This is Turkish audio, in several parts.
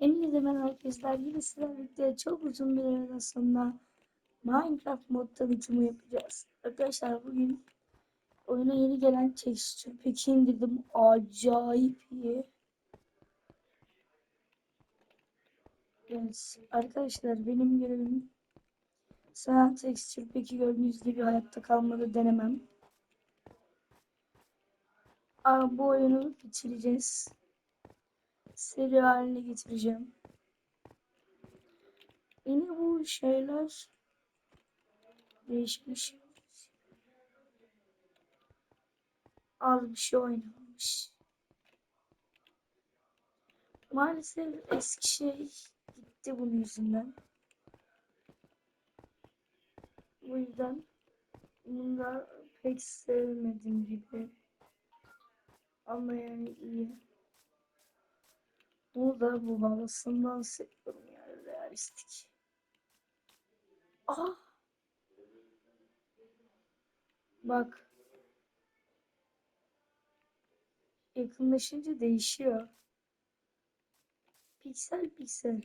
Hepinize merhaba arkadaşlar. Yine sizlerle birlikte çok uzun bir aradan sonra Minecraft mod tanıtımı yapacağız. Arkadaşlar bugün oyuna yeni gelen texture pack'i indirdim. Acayip iyi. Evet, arkadaşlar benim görevim sana texture pack'i gördüğünüz gibi hayatta kalmadı denemem. Aa, bu oyunu bitireceğiz seri haline getireceğim. Yine bu şeyler değişmiş. Az bir şey oynanmış. Maalesef eski şey gitti bunun yüzünden. Bu yüzden bunu da pek sevmedim gibi. Ama yani iyi. Bu da bu havasından seviyorum yani realistik. Ah! Bak. Yakınlaşınca değişiyor. Piksel piksel.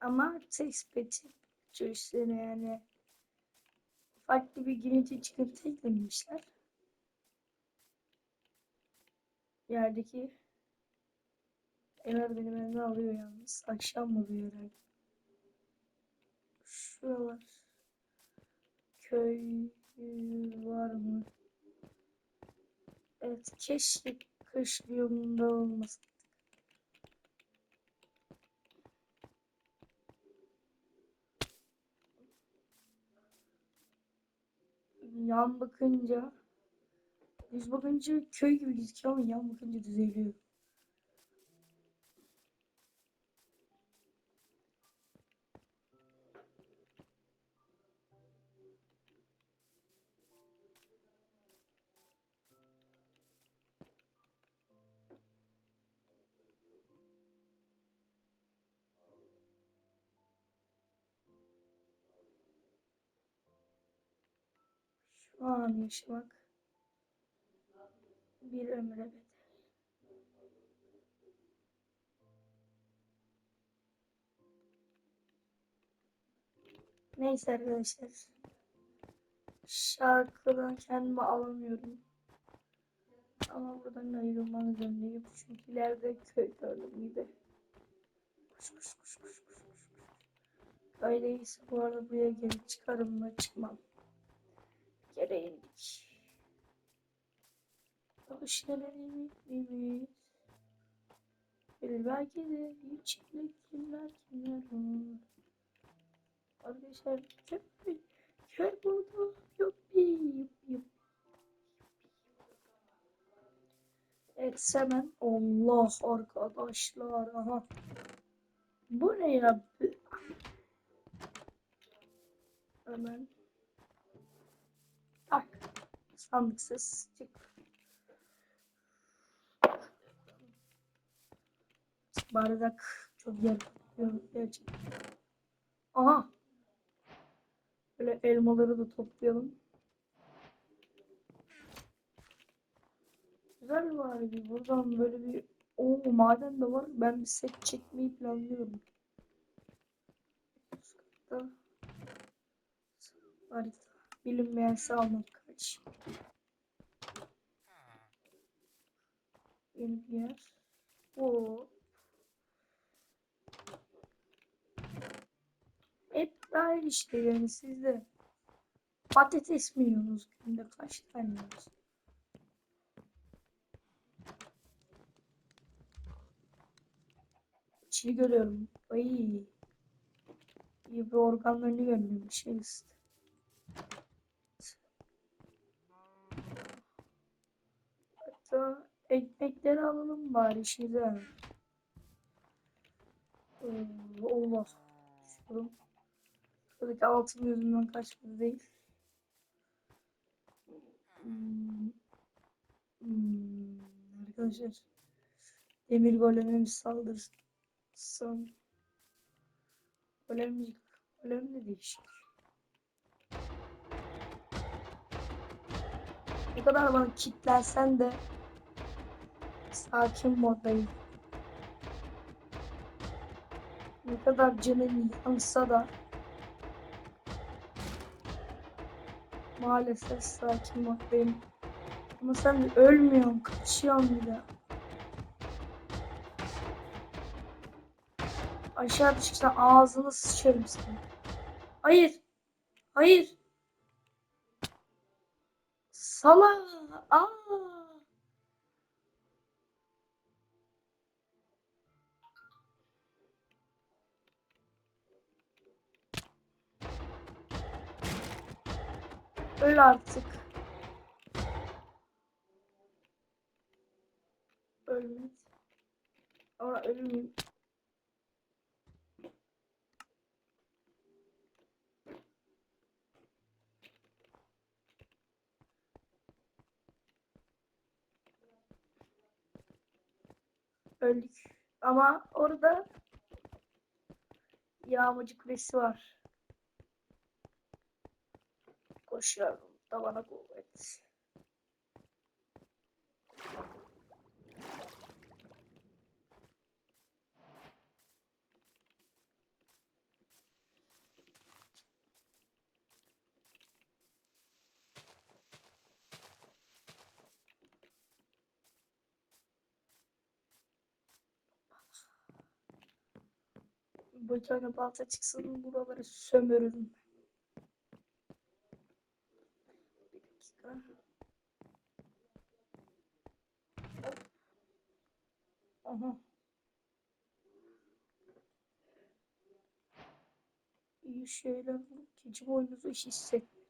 Ama textpet'i çözüşlerine yani farklı bir girinti çıkıntı eklemişler. Yerdeki Emir benim elimden alıyor yalnız. Akşam oluyor herhalde. Şuralar. Köy var mı? Evet keşke kış yolunda olmasın. Yan bakınca Düz bakınca köy gibi gözüküyor ama yan bakınca düzeliyor. Şu an yaşamak bir ömre bedel. Neyse arkadaşlar. Şarkıdan kendimi alamıyorum. Ama buradan ayrılmak zorundayım. Çünkü ileride köy gördüm gibi. Kuş kuş kuş kuş kuş kuş. Öyleyse bu arada buraya gelip çıkarım mı çıkmam. Gereğindik. Bir belki de içinde kimler kimler var. Arkadaşlar köy, köy burada yok bir. Evet hemen Allah arkadaşlar aha. Bu ne ya? Hemen. Tak. Sandıksız çık. Bardak çok yer gerçekten. Aha. Böyle elmaları da toplayalım. Güzel var bir buradan böyle bir o maden de var. Ben bir set çekmeyi planlıyorum. Üstte harita. Bilinmeyen sağlamak kaç. Yeni bir yer. Oo. Aynı işte yani sizde. Patates mi yiyorsunuz günde kaç tane yiyorsunuz? İçini görüyorum. Ay. İyi bir organlarını görmüyorum. Bir şey işte. Hatta ekmekleri alalım bari şeyden. Ee, Allah. Şurum. Şuradaki altın yüzünden kaçmadı değil. Hmm. Hmm. Arkadaşlar. Demir golemimiz saldırsın. Golem, golem de değişik. Ne kadar bana kitlensen de Sakin moddayım. Ne kadar canın yansa da maalesef sakin moddayım. Ama sen ölmüyorsun, kaçıyorsun bir de. Aşağı düşsen ağzını sıçarım senin. Hayır. Hayır. Sala. Aa. Öl artık. Ölmedi. Ama ölmeyeyim. Öldük. Ama orada yağmacı kulesi var. Da bana kuvvet. Bir tane balta çıksın buraları sömürürüm. Bir dakika. Aha. İyi şeyler bu. Keçi boynuzu hiç hissetmiyor.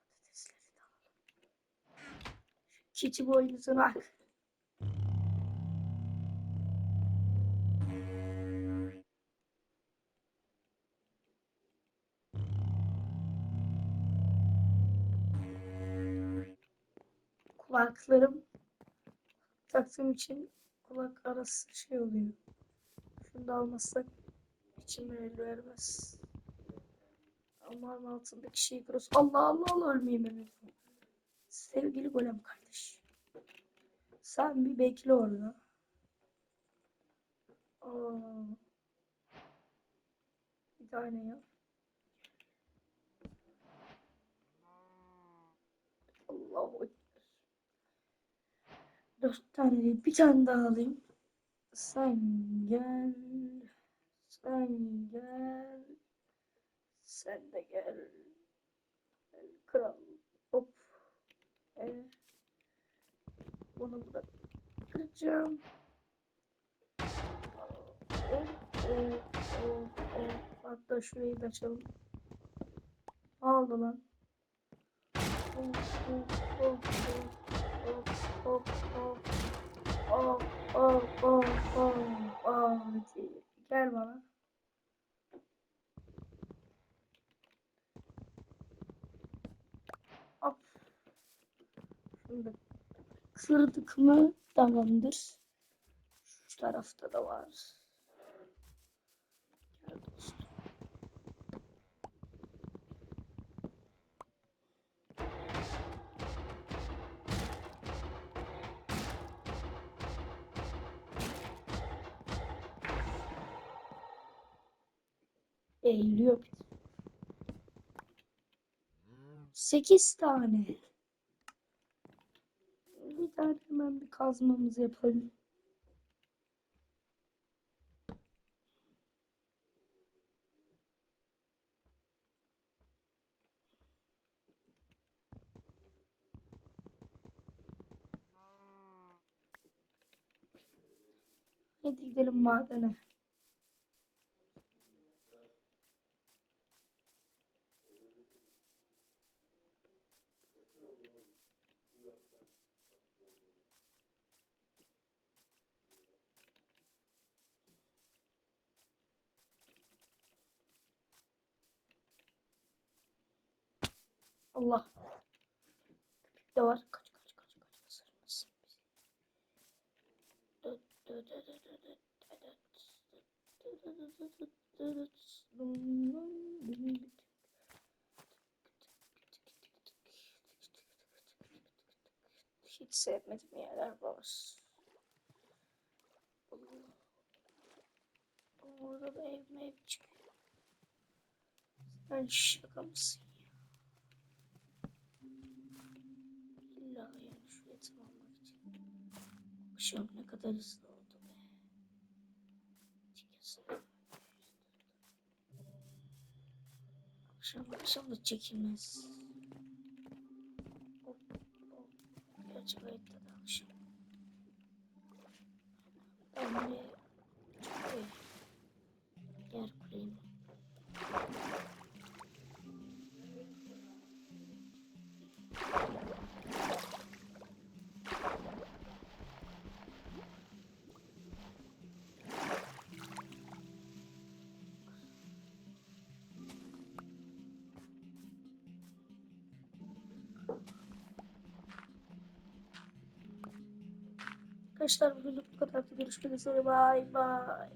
Patatesleri de alalım. Keçi boynuzunu al. kulaklarım taktığım için kulak arası şey oluyor. Şunu da almazsak içime el vermez. Aman altındaki şeyi kırıyoruz. Allah Allah Allah ölmeyeyim hemen. Sevgili golem kardeş. Sen bir bekle orada. Aa. Bir tane yap. Allahu Dört tane değil, bir tane daha alayım. Sen gel. Sen gel. Sen de gel. Kral. Hop. Ee, bunu. Hop, hop, hop, hop. Hatta şurayı da açalım. Oldu lan? Hop, hop, hop, hop, hop, hop, hop, hop, hop, hop. Gel bana. Hop. Da kırdık mı tamamdır. Şu tarafta da var. Gel dostum. Eğiliyor. Sekiz tane. Bir tane hemen bir kazmamızı yapalım. Hadi gidelim madene. Allah. Köpük de var. Kaç kaç kaç kaç ısırmasın bizi. Hiç sevmedim yerler burası. Orada da ev mev çıkıyor. Sen şaka mısın? Akşam ne kadar hızlı oldu be. Akşam akşam da çekilmez. Gerçi gayet Arkadaşlar bugünlük bu kadar. Görüşmek üzere. Bay bay.